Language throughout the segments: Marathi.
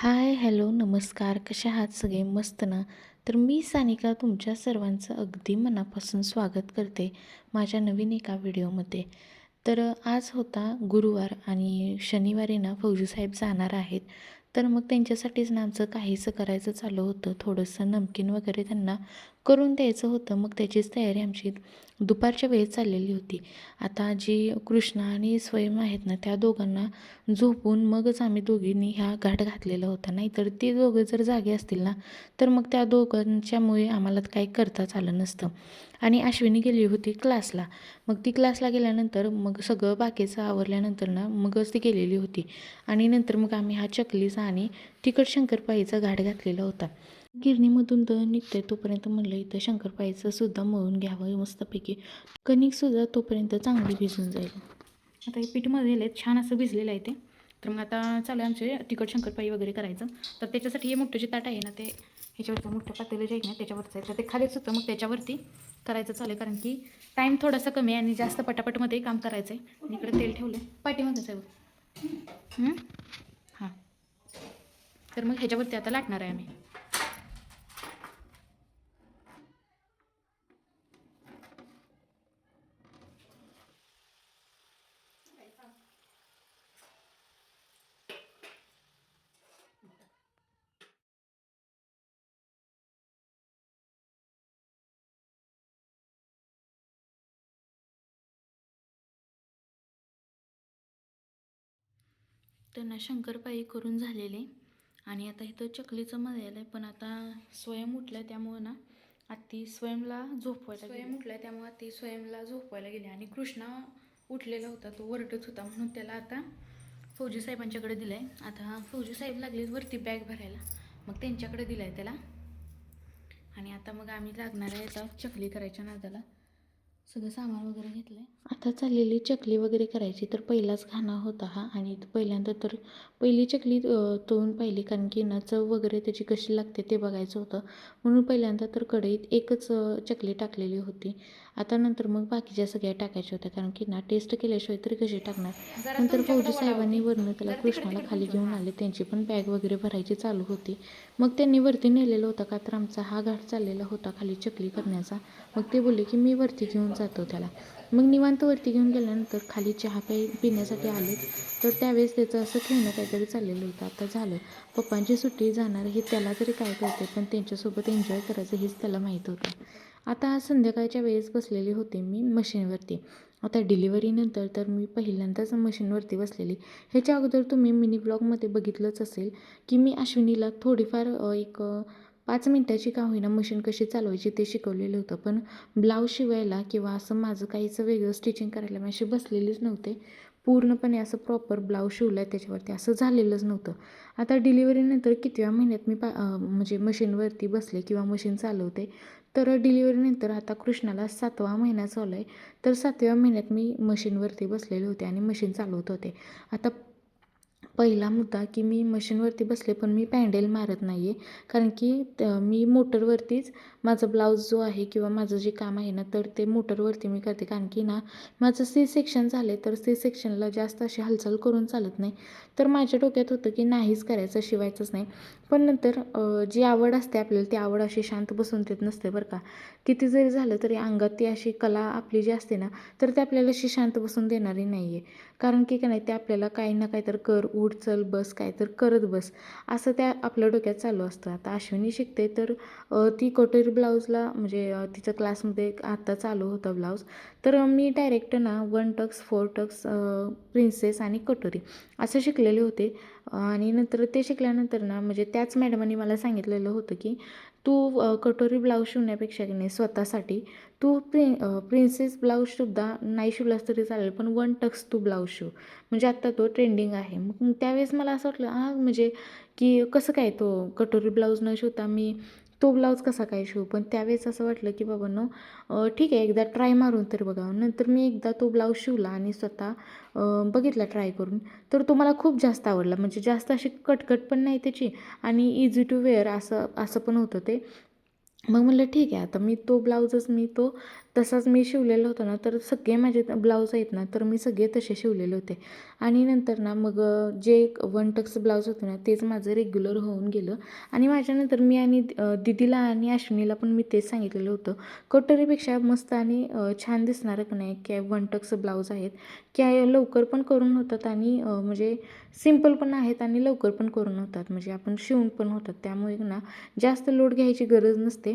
हाय हॅलो नमस्कार. कशा आहात सगळे? मस्त ना? तर मी सानिका तुमच्या सर्वांचं अगदी मनापासून स्वागत करते माझ्या नवीन एका व्हिडिओमध्ये. तर आज होता गुरुवार आणि शनिवारी ना फौजीसाहेब जाणार आहेत. तर मग त्यांच्यासाठीच ना आमचं काहीसं करायचं चालू होतं. थोडंसं नमकीन वगैरे त्यांना करून द्यायचं होतं. मग त्याचीच तयारी आमची दुपारच्या वेळेत चाललेली होती. आता जी कृष्णा आणि स्वयं आहेत ना त्या दोघांना झोपून मगच आम्ही दोघींनी ह्या घाट घातलेला होता. नाहीतर ते दोघं जर जागे असतील ना तर मग त्या दोघांच्यामुळे आम्हाला काही करताच आलं नसतं. आणि अश्विनी गेली होती क्लासला मग ती क्लासला गेल्यानंतर मग सगळं बाकीचं आवरल्यानंतर ना मगच ती गेलेली होती. आणि नंतर मग आम्ही हा चकलीचा आणि तिखट शंकरपाईचा घाट घातलेला होता. गिरणीमधून तर निघते तोपर्यंत म्हणलं इथं शंकरपाईचं सुद्धा मळून घ्यावं मस्तपैकी. कणिकसुद्धा तोपर्यंत चांगली भिजून जाईल. आता हे पीठ मळलेलं आहे छान असं भिजलेलं आहे ते. तर मग आता चालू आहे आमचे तिखट शंकरपाई वगैरे करायचं. तर त्याच्यासाठी हे मोठं जे ताट आहे ना ते ह्याच्यावरचं मोठं पातेलं जे आहे ना त्याच्यावरचं आहे. तर ते खालीच होतं. मग त्याच्यावरती करायचं चालू आहे कारण की टाईम थोडासा कमी आहे आणि जास्त पटापटमध्ये काम करायचं आहे आणि इकडे तेल ठेवलं आहे पाठीमध्ये आहे बघ. हां. तर मग ह्याच्यावरती आता लाटणार आहे आम्ही. त्यांना शंकरपाई करून झालेले. आणि आता इथं चकलीचं मळायला आहे पण आता स्वयं उठलं त्यामुळं ना आत्ती स्वयंला झोपवायला स्वयं उठलं त्यामुळं आत्ती स्वयंला झोपवायला गेली. आणि कृष्णा उठलेला होता तो वरटच होता. म्हणून त्याला आता फौजी साहेबांच्याकडे दिलं आहे आता फौजी साहेब लागलेत वरती बॅग भरायला. मग त्यांच्याकडे दिलं आहे त्याला. आणि आता मग आम्ही लागणार आहे आता चकली करायच्या नादाला. सगळं सामान वगैरे घेतलं आहे आता चाललेली चकली वगैरे करायची तर पहिलाच खाना होता हा. आणि पहिल्यांदा तर पहिली चकली अ, तळून पाहिली कारण की ना चव वगैरे त्याची कशी लागते ते बघायचं होतं. म्हणून पहिल्यांदा तर कढईत एकच चकली टाकलेली होती. आता नंतर मग बाकीच्या सगळ्या टाकायच्या होत्या कारण की ना टेस्ट केल्याशिवाय तरी कशी टाकणार? नंतर फौजी साहेबांनी. वरनं त्याला कृष्णाला खाली घेऊन. आले. त्यांची पण बॅग वगैरे भरायची चालू होती. मग त्यांनी वरती नेलेला होता का तर आमचा हा घाट चाललेला होता खाली चकली करण्याचा. मग ते बोलले की मी वरती घेऊन जातो त्याला. मग निवांत वरती घेऊन गेल्यानंतर खाली चहा प्याय पिण्यासाठी आले. तर त्यावेळेस त्याचं असं खेळणं काहीतरी चाललेलं होतं. आता झालं. पप्पांची सुट्टी जाणार हे त्याला तरी काय करते पण त्यांच्यासोबत एन्जॉय करायचं हेच त्याला माहीत होतं. आता आज संध्याकाळच्या वेळेस बसलेली होते मी मशीनवरती. आता डिलिव्हरीनंतर तर मी पहिल्यांदाच मशीनवरती बसलेली. ह्याच्या अगोदर तुम्ही मिनी ब्लॉगमध्ये बघितलंच असेल की मी अश्विनीला थोडीफार एक पाच मिनटाची का होईना मशीन कशी चालवायची ते शिकवलेलं होतं. पण ब्लाऊज शिवायला किंवा असं माझं काहीचं वेगळं स्टिचिंग करायला मी अशी बसलेलीच नव्हते. पूर्णपणे असं प्रॉपर ब्लाऊज शिवलं आहे त्याच्यावरती. असं झालेलंच नव्हतं. आता डिलिव्हरीनंतर कितव्या महिन्यात मी पा म्हणजे मशीनवरती बसले किंवा मशीन चालवते तर डिलिव्हरीनंतर आता कृष्णाला सातवा महिना चालू आहे तर सातव्या महिन्यात मी मशीनवरती बसलेले होते आणि मशीन चालवत होते. आता पहिला मुद्दा की मी मशीनवरती बसले पण मी पॅन्डेल मारत नाही आहे कारण की मी मोटरवरतीच माझं ब्लाऊज जो आहे किंवा माझं जे काम आहे ना तर ते मोटरवरती मी करते. कारण की ना माझं सी सेक्शन झाले तर सी सेक्शनला जास्त अशी हालचाल करून चालत नाही. तर माझ्या डोक्यात होतं की नाहीच करायचं शिवायचंच नाही. पण नंतर जी आवड असते आपल्याला ती आवड अशी शांत बसून देत नसते बरं का. किती जरी झालं तरी अंगात ती अशी कला आपली जी असते ना तर ती आपल्याला अशी शांत बसून देणारी नाही आहे कारण की काय नाही ते आपल्याला काही ना काही तर कर उठ चल बस काय तर करत बस. असं त्या आपल्या डोक्यात चालू असतं. आता अश्विनी शिकते तर ती कटोरी ब्लाऊजला म्हणजे तिचं तिच्या क्लासमध्ये आत्ता चालू होता ब्लाऊज. तर मी डायरेक्ट ना one tucks four tucks princess आणि कटोरी असं शिकलेले होते. आणि नंतर ते शिकल्यानंतर ना म्हणजे त्याच मॅडमांनी मला सांगितलेलं होतं की तू कटोरी ब्लाऊज शिवण्यापेक्षा की नाही स्वतःसाठी तू प्रि प्रिन्सेस ब्लाऊजसुद्धा नाही शिवलास तरी चालेल पण वन टक्स तू ब्लाऊज शिव. म्हणजे आत्ता तो ट्रेंडिंग आहे. मग त्यावेळेस मला असं वाटलं हां म्हणजे की कसं काय तो कटोरी ब्लाऊज न शिवता मी तो ब्लाऊज कसा काय शिवू? पण त्यावेळेस असं वाटलं की बाबांनो ठीक आहे एकदा ट्राय मारून तर बघा. नंतर मी एकदा तो ब्लाऊज शिवला आणि स्वतः बघितला ट्राय करून. तर तो मला खूप जास्त आवडला. म्हणजे जास्त अशी कटकट पण नाही त्याची आणि इझी टू वेअर असं असं पण होतं ते. मग म्हणलं ठीक आहे आता मी तो ब्लाऊजच मी तो तसाच मी शिवलेला होता ना तर सगळे माझे ब्लाऊज आहेत ना तर मी सगळे तसे शिवलेले होते. आणि नंतर ना मग जे वन टक्स ब्लाऊज होते ना तेच माझं रेग्युलर होऊन गेलं. आणि माझ्यानंतर मी आणि दिदीला दीदीला आणि अश्विनीला पण मी तेच सांगितलेलं होतं. कटोरीपेक्षा मस्त आणि छान दिसणारं का नाही काय वन टक्स ब्लाऊज आहेत. काय लवकर पण करून होतात आणि म्हणजे सिंपल पण आहेत आणि लवकर पण करून होतात. म्हणजे आपण शिवून पण होतात. त्यामुळे ना जास्त लोड घ्यायची गरज नसते.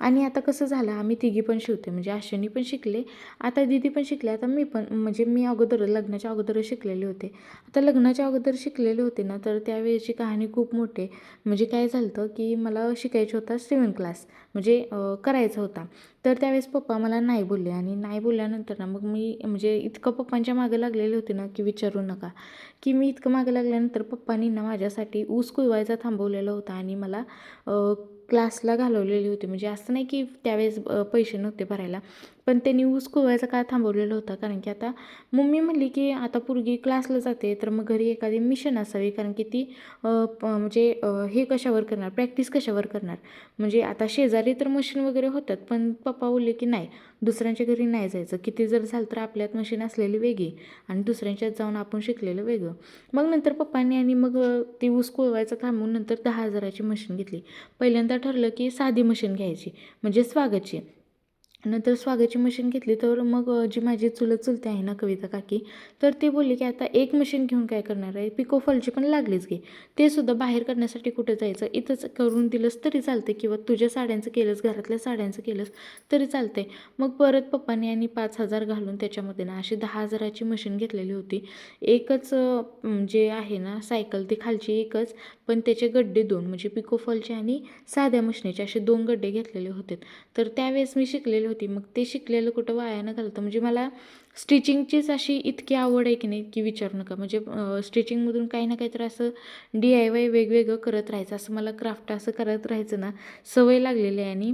आणि आता कसं झालं आम्ही तिघी पण शिवते म्हणजे अश्विनी पण शिकले आता दीदी पण शिकले आता मी पण म्हणजे मी अगोदर लग्नाच्या अगोदर शिकलेले होते. आता लग्नाच्या अगोदर शिकलेले होते ना तर त्यावेळेची कहाणी खूप मोठी म्हणजे काय झालं होतं की मला शिकायचं होता स्विमिंग क्लास म्हणजे करायचा होता. तर त्यावेळेस पप्पा मला नाही बोलले आणि नाही बोलल्यानंतर ना मग मी म्हणजे इतकं पप्पांच्या मागं लागलेले होते ना की विचारू नका. की मी इतकं मागं लागल्यानंतर पप्पांनी ना माझ्यासाठी ऊस कुळवायचा थांबवलेला होता आणि मला क्लासला घालवलेली होती. म्हणजे असं नाही की त्यावेळेस पैसे नव्हते भरायला. पण त्यांनी ऊस कुळवायचा का थांबवलेला होता? कारण की आता मम्मी म्हणली की आता पोरगी क्लासला जाते तर मग घरी एखादी मिशन असावी. कारण की ती प- म्हणजे हे कशावर करणार? प्रॅक्टिस कशावर करणार? म्हणजे आता शेजारी तर मशीन वगैरे होतात पण पप्पा बोलले की नाही दुसऱ्यांच्या घरी नाही जायचं. किती जर झालं तर आपल्यात मशीन असलेली वेगळी आणि दुसऱ्यांच्यात जाऊन आपण शिकलेलं वेगळं. मग नंतर पप्पांनी आणि मग ती ऊस कुळवायचं थांबून नंतर दहा हजाराची मशीन घेतली. पहिल्यांदा ठरलं की साधी मशीन घ्यायची म्हणजे स्वागतची. नंतर स्वागतची मशीन घेतली तर मग जी माझी चुलत चुलते आहे ना कविता काकी तर ती बोलली की आता एक मशीन घेऊन काय करणार आहे? पिको फॉलची पण लागलीच घे. ते सुद्धा बाहेर करण्यासाठी कुठे जायचं? इथंच करून दिलंस तरी चालते किंवा तुझ्या साड्यांचं केलंस घरातल्या साड्यांचं केलंस तरी चालते मग परत पप्पांनी आणि पाच हजार घालून त्याच्यामध्ये ना अशी दहा हजाराची मशीन घेतलेली होती. एकच जे आहे ना सायकल ती खालची एकच पण त्याचे गड्डे दोन म्हणजे पिको फॉलचे आणि साध्या मशीनीचे असे दोन गड्डे घेतलेले होते तर त्यावेळेस मी शिकलेले होती. मग ते शिकलेलं कुठं वाया न घालतं. म्हणजे मला स्टिचिंगचीच अशी इतकी आवड आहे की नाही की विचारू नका. म्हणजे स्टिचिंगमधून काही ना काहीतरी असं डी आय वाय वेगवेगळं करत राहायचं असं मला क्राफ्ट असं करत राहायचं ना सवय लागलेली आहे. आणि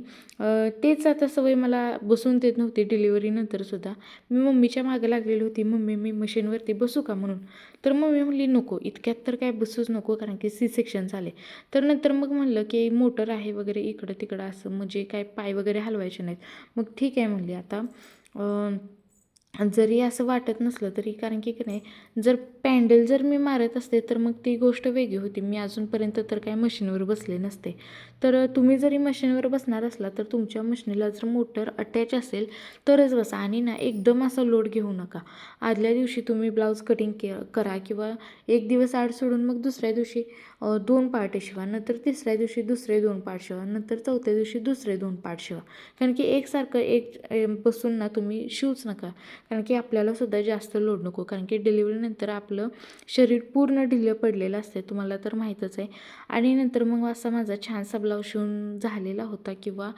तेच आता सवय मला बसून देत नव्हती डिलिव्हरीनंतरसुद्धा मी मम्मीच्या मागे लागलेली होती मम्मी मी मशीनवरती बसू का म्हणून? तर मम्मी म्हणली नको इतक्यात तर काय बसूच नको कारण की सी सेक्शन झाले. तर नंतर मग म्हणलं की मोटर आहे वगैरे इकडं तिकडं असं म्हणजे काय पाय वगैरे हलवायचे नाहीत. मग ठीक आहे म्हणली आता. जरी असं वाटत नसलं तरी कारण की की नाही जर पॅन्डल जर मी मारत असते तर मग ती गोष्ट वेगळी होती. मी अजूनपर्यंत तर काय मशीनवर बसले नसते. तर तुम्ही जरी मशीनवर बसणार असला तर तुमच्या मशीनला जर मोटर अटॅच असेल तरच बसा आणि ना एकदम असा लोड घेऊ नका. आदल्या दिवशी तुम्ही ब्लाऊज कटिंग के करा किंवा एक दिवस आड सोडून मग दुसऱ्या दिवशी दोन पार्ट शिवा नंतर तिसऱ्या दिवशी दुसरे दोन पार्ट शिवा नंतर चौथ्या दिवशी दुसरे दोन पार्ट शिवा. कारण की एकसारखं एक बसून ना तुम्ही शिवूच नका. कारण की आपल्याला सुद्धा जास्त लोड नको. कारण की डिलिव्हरीनंतर आपलं शरीर पूर्ण ढिलं पडलेलं असते तुम्हाला तर माहीतच आहे. आणि नंतर मग असा माझा छानसा ब्लाऊज शिवून झालेला होता किंवा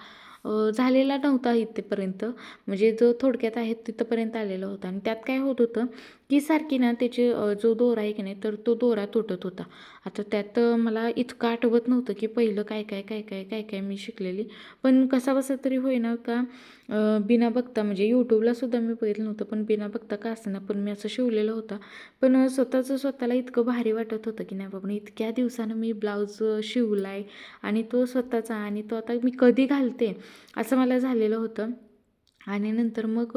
झालेला नव्हता इथेपर्यंत. म्हणजे जो थोडक्यात आहे तिथंपर्यंत आलेला होता. आणि त्यात काय होत होतं की सारखी ना त्याचे जो दोरा आहे की नाही तर तो दोरा तुटत होता. आता त्यात मला इतकं आठवत नव्हतं की पहिलं काय काय काय काय काय काय मी शिकलेली. पण कसा बसा तरी होईना का बिना बघता म्हणजे यूट्यूबला सुद्धा मी बघितलं नव्हतं पण बिना बघता का असताना पण मी असं शिवलेलं होतं. पण स्वतःचं स्वतःला इतकं भारी वाटत होतं की नाही बाबा इतक्या दिवसानं मी ब्लाऊज शिवला आहे आणि तो स्वतःचा आणि तो आता मी कधी घालते असं मला झालेलं होतं. आणि नंतर मग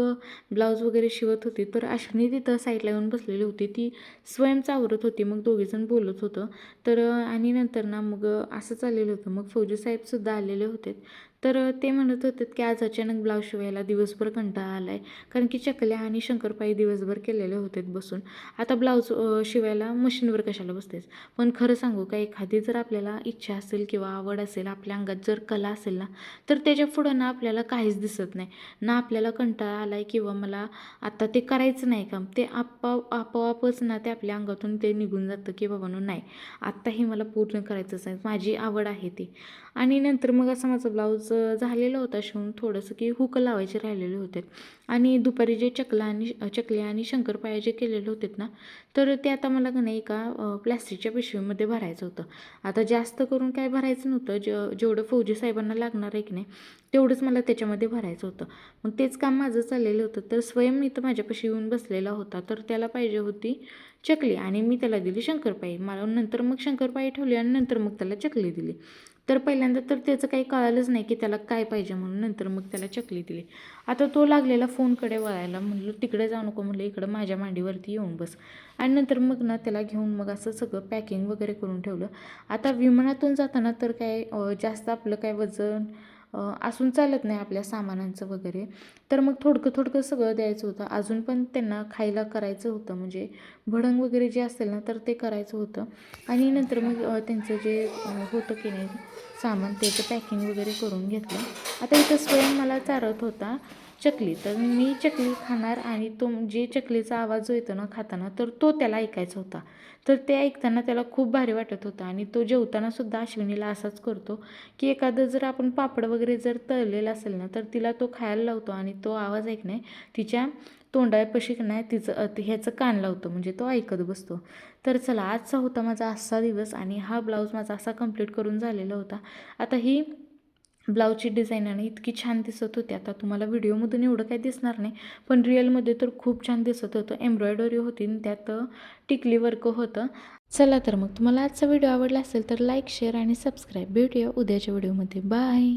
ब्लाऊज वगैरे शिवत होती. तर अश्विनी तिथं साईडला येऊन बसलेली होती. ती स्वयंच आवरत होती. मग दोघीजण बोलत होतं. तर आणि नंतर ना मग असं चाललेलं होतं. मग फौजी साहेबसुद्धा आलेले होते. तर ते म्हणत होते की आज अचानक ब्लाऊज शिवायला दिवसभर कंटाळा आला आहे कारण की चकल्या आणि शंकरपाई दिवसभर केलेले होते बसून. आता ब्लाऊज शिवायला मशीनवर कशाला बसतेस? पण खरं सांगू का एखादी जर आपल्याला इच्छा असेल किंवा आवड असेल आपल्या अंगात जर कला असेल ना तर त्याच्या पुढं ना आपल्याला काहीच दिसत नाही. ना आपल्याला कंटाळा आला आहे किंवा मला आता ते करायचं नाही काम ते आपा आपोआपच ना ते आपल्या अंगातून ते निघून जातं की बाबांनो नाही. आत्ता हे मला पूर्ण करायचंच आहे माझी आवड आहे ती. आणि नंतर मग असं माझं ब्लाऊज झालेलं होता शिवून थोडंसं की हुक लावायचे राहिलेले होते. आणि दुपारी जे चकला आणि चकल्या आणि शंकरपाळे जे केलेले होते ना तर ते आता मला का नाही एका प्लॅस्टिकच्या पिशवीमध्ये भरायचं होतं. आता जास्त करून काय भरायचं नव्हतं ज जेवढं फौजी साहेबांना लागणार आहे की नाही तेवढंच मला त्याच्यामध्ये भरायचं होतं. मग तेच काम माझं चाललेलं होतं. तर स्वयं इथं माझ्यापाशी येऊन बसलेला होता. तर त्याला पाहिजे होती चकली आणि मी त्याला दिली शंकरपाई मला नंतर मग शंकरपाई ठेवली आणि नंतर मग त्याला चकली दिली. तर पहिल्यांदा तर त्याचं काही कळालंच नाही की त्याला काय पाहिजे म्हणून नंतर मग त्याला चकली दिली. आता तो लागलेला फोनकडे वळायला म्हणलं तिकडे जाऊ नको म्हणलं इकडं माझ्या मांडीवरती येऊन बस. आणि नंतर मग ना त्याला घेऊन मग असं सगळं पॅकिंग वगैरे करून ठेवलं. आता विमानातून जाताना तर काय जास्त आपलं काय वजन असून चालत नाही आपल्या सामानांचं वगैरे. तर मग थोडकं थोडकं सगळं द्यायचं होतं. अजून पण त्यांना खायला करायचं होतं. म्हणजे भडंग वगैरे जे असेल ना तर ते करायचं होतं. आणि नंतर मग त्यांचं जे होतं की नाही सामान त्याचं पॅकिंग वगैरे करून घेतलं. आता इथं स्वयं मला चारत होता. चकली तर मी चकली खाणार आणि तो जे चकलीचा आवाज जो येतो ना खाताना तर तो त्याला ऐकायचा होता. तर ते ऐकताना त्याला खूप भारी वाटत होतं आणि तो जेवताना सुद्धा अश्विनीला असाच करतो की एखादं जर आपण पापड वगैरे जर तळलेलं असेल ना तर तिला तो खायला लावतो आणि तो आवाज ऐकणे तिच्या तोंडापाशी नाही तिचं ह्याचं कान लावतो म्हणजे तो ऐकत बसतो. तर चला आजचा होता माझा असा दिवस आणि हा ब्लाऊज माझा असा कंप्लीट करून झालेला होता. आता ही ब्लाऊजची डिझाईन आणि इतकी छान दिसत होती. आता तुम्हाला व्हिडिओमधून एवढं काही दिसणार नाही पण रिअलमध्ये तर खूप छान दिसत होतं. एम्ब्रॉयडरी होती आणि त्यात टिकली वर्क होतं. चला तर मग तुम्हाला आजचा व्हिडिओ आवडला असेल तर लाईक शेअर आणि सबस्क्राईब भेटूया उद्याच्या व्हिडिओमध्ये. बाय!